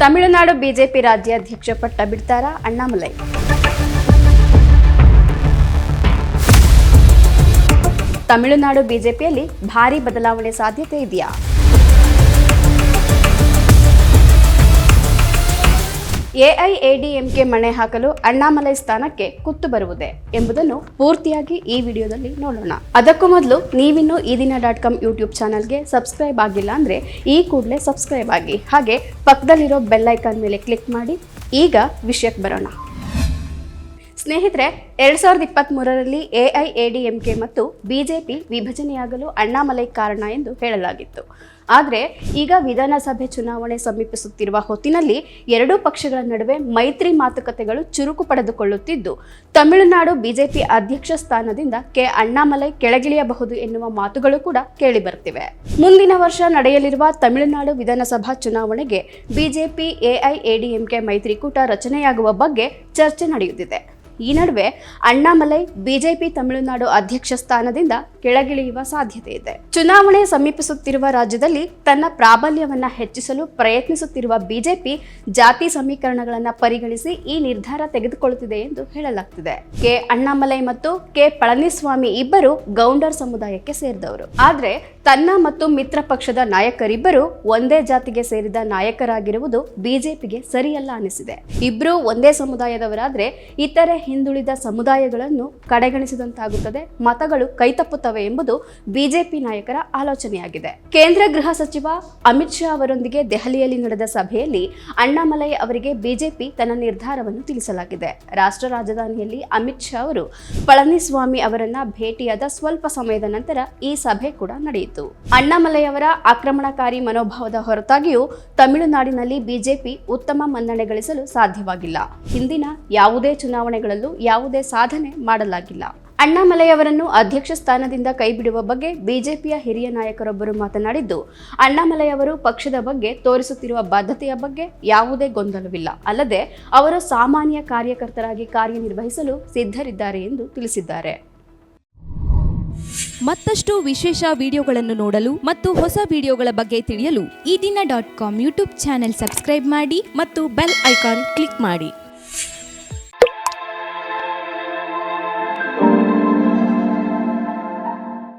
Tamil Nadu BJP ರಾಜ್ಯಾಧ್ಯಕ್ಷ ಪಟ್ಟ ಬಿಡ್ತಾರ ಅಣ್ಣಾಮಲೈ. ತಮಿಳುನಾಡು ಬಿಜೆಪಿಯಲ್ಲಿ ಭಾರಿ ಬದಲಾವಣೆ ಸಾಧ್ಯತೆ ಇದೆಯಾ? ಎಐಎಡಿಎಂಕೆ ಮಣೆ ಹಾಕಲು ಅಣ್ಣಾಮಲೈ ಸ್ಥಾನಕ್ಕೆ ಕುತ್ತು ಬರುವುದೇ ಎಂಬುದನ್ನು ಪೂರ್ತಿಯಾಗಿ ಈ ವಿಡಿಯೋದಲ್ಲಿ ನೋಡೋಣ. ಅದಕ್ಕೂ ಮೊದಲು ನೀವಿನ್ನೂ ಈ ದಿನ ಡಾಟ್ ಕಾಮ್ ಯೂಟ್ಯೂಬ್ ಚಾನಲ್ಗೆ ಸಬ್ಸ್ಕ್ರೈಬ್ ಆಗಿಲ್ಲ ಅಂದರೆ ಈ ಕೂಡಲೇ ಸಬ್ಸ್ಕ್ರೈಬ್ ಆಗಿ. ಹಾಗೆ ಪಕ್ಕದಲ್ಲಿರೋ ಬೆಲ್ ಐಕಾನ್ ಮೇಲೆ ಕ್ಲಿಕ್ ಮಾಡಿ. ಈಗ ವಿಷಯಕ್ಕೆ ಬರೋಣ. ಸ್ನೇಹಿತರೆ, ಎರಡ್ ಸಾವಿರದ ಇಪ್ಪತ್ತ್ ಮೂರರಲ್ಲಿ ಎಐಎಡಿಎಂಕೆ ಮತ್ತು ಬಿಜೆಪಿ ವಿಭಜನೆಯಾಗಲು ಅಣ್ಣಾಮಲೈ ಕಾರಣ ಎಂದು ಹೇಳಲಾಗಿತ್ತು. ಆದರೆ ಈಗ ವಿಧಾನಸಭೆ ಚುನಾವಣೆ ಸಮೀಪಿಸುತ್ತಿರುವ ಹೊತ್ತಿನಲ್ಲಿ ಎರಡೂ ಪಕ್ಷಗಳ ನಡುವೆ ಮೈತ್ರಿ ಮಾತುಕತೆಗಳು ಚುರುಕು ಪಡೆದುಕೊಳ್ಳುತ್ತಿದ್ದು, ತಮಿಳುನಾಡು ಬಿಜೆಪಿ ಅಧ್ಯಕ್ಷ ಸ್ಥಾನದಿಂದ ಕೆ ಅಣ್ಣಾಮಲೈ ಕೆಳಗಿಳಿಯಬಹುದು ಎನ್ನುವ ಮಾತುಗಳು ಕೂಡ ಕೇಳಿಬರುತ್ತಿವೆ. ಮುಂದಿನ ವರ್ಷ ನಡೆಯಲಿರುವ ತಮಿಳುನಾಡು ವಿಧಾನಸಭಾ ಚುನಾವಣೆಗೆ ಬಿಜೆಪಿ ಎಐಎಡಿಎಂಕೆ ಮೈತ್ರಿಕೂಟ ರಚನೆಯಾಗುವ ಬಗ್ಗೆ ಚರ್ಚೆ ನಡೆಯುತ್ತಿದೆ. ಈ ನಡುವೆ ಅಣ್ಣಾಮಲೈ ಬಿಜೆಪಿ ತಮಿಳುನಾಡು ಅಧ್ಯಕ್ಷ ಸ್ಥಾನದಿಂದ ಕೆಳಗಿಳಿಯುವ ಸಾಧ್ಯತೆ ಇದೆ. ಚುನಾವಣೆ ಸಮೀಪಿಸುತ್ತಿರುವ ರಾಜ್ಯದಲ್ಲಿ ತನ್ನ ಪ್ರಾಬಲ್ಯವನ್ನ ಹೆಚ್ಚಿಸಲು ಪ್ರಯತ್ನಿಸುತ್ತಿರುವ ಬಿಜೆಪಿ ಜಾತಿ ಸಮೀಕರಣಗಳನ್ನು ಪರಿಗಣಿಸಿ ಈ ನಿರ್ಧಾರ ತೆಗೆದುಕೊಳ್ಳುತ್ತಿದೆ ಎಂದು ಹೇಳಲಾಗ್ತಿದೆ. ಕೆ ಅಣ್ಣಾಮಲೈ ಮತ್ತು ಕೆ ಪಳನಿಸ್ವಾಮಿ ಇಬ್ಬರು ಗೌಂಡರ್ ಸಮುದಾಯಕ್ಕೆ ಸೇರಿದವರು. ಆದ್ರೆ ತನ್ನ ಮತ್ತು ಮಿತ್ರ ಪಕ್ಷದ ನಾಯಕರಿಬ್ಬರು ಒಂದೇ ಜಾತಿಗೆ ಸೇರಿದ ನಾಯಕರಾಗಿರುವುದು ಬಿಜೆಪಿಗೆ ಸರಿಯಲ್ಲ ಅನಿಸಿದೆ. ಇಬ್ರು ಒಂದೇ ಸಮುದಾಯದವರಾದ್ರೆ ಇತರೆ ಹಿಂದುಳಿದ ಸಮುದಾಯಗಳನ್ನು ಕಡೆಗಣಿಸಿದಂತಾಗುತ್ತದೆ. ಮತಗಳು ಕೈತಪ್ಪುತ್ತವೆ ಎಂಬುದು ಬಿಜೆಪಿ ನಾಯಕರ ಆಲೋಚನೆಯಾಗಿದೆ. ಕೇಂದ್ರ ಗೃಹ ಸಚಿವ ಅಮಿತ್ ಶಾ ಅವರೊಂದಿಗೆ ದೆಹಲಿಯಲ್ಲಿ ನಡೆದ ಸಭೆಯಲ್ಲಿ ಅಣ್ಣಾಮಲೈ ಅವರಿಗೆ ಬಿಜೆಪಿ ತನ್ನ ನಿರ್ಧಾರವನ್ನು ತಿಳಿಸಲಾಗಿದೆ. ರಾಷ್ಟ್ರ ರಾಜಧಾನಿಯಲ್ಲಿ ಅಮಿತ್ ಶಾ ಅವರು ಪಳನಿಸ್ವಾಮಿ ಅವರನ್ನ ಭೇಟಿಯಾದ ಸ್ವಲ್ಪ ಸಮಯದ ನಂತರ ಈ ಸಭೆ ಕೂಡ ನಡೆಯಿತು. ಅಣ್ಣಾಮಲೈ ಅವರ ಆಕ್ರಮಣಕಾರಿ ಮನೋಭಾವದ ಹೊರತಾಗಿಯೂ ತಮಿಳುನಾಡಿನಲ್ಲಿ ಬಿಜೆಪಿ ಉತ್ತಮ ಮನ್ನಣೆ ಗಳಿಸಲು ಸಾಧ್ಯವಾಗಿಲ್ಲ. ಹಿಂದಿನ ಯಾವುದೇ ಚುನಾವಣೆಗಳಲ್ಲೂ ಯಾವುದೇ ಸಾಧನೆ ಮಾಡಲಾಗಿಲ್ಲ. ಅಣ್ಣಾಮಲೈ ಅವರನ್ನು ಅಧ್ಯಕ್ಷ ಸ್ಥಾನದಿಂದ ಕೈಬಿಡುವ ಬಗ್ಗೆ ಬಿಜೆಪಿಯ ಹಿರಿಯ ನಾಯಕರೊಬ್ಬರು ಮಾತನಾಡಿದ್ದು ಅಣ್ಣಾಮಲೈ ಅವರು ಪಕ್ಷದ ಬಗ್ಗೆ ತೋರಿಸುತ್ತಿರುವ ಬದ್ಧತೆಯ ಬಗ್ಗೆ ಯಾವುದೇ ಗೊಂದಲವಿಲ್ಲ. ಅಲ್ಲದೆ, ಅವರು ಸಾಮಾನ್ಯ ಕಾರ್ಯಕರ್ತರಾಗಿ ಕಾರ್ಯನಿರ್ವಹಿಸಲು ಸಿದ್ಧರಿದ್ದಾರೆ ಎಂದು ತಿಳಿಸಿದ್ದಾರೆ. ಮತ್ತಷ್ಟು ವಿಶೇಷ ವಿಡಿಯೋಗಳನ್ನು ನೋಡಲು ಮತ್ತು ಹೊಸ ವಿಡಿಯೋಗಳ ಬಗ್ಗೆ ತಿಳಿಯಲು Eedina dot com YouTube channel subscribe ಮಾಡಿ ಮತ್ತು ಬೆಲ್ ಐಕಾನ್ ಕ್ಲಿಕ್ ಮಾಡಿ.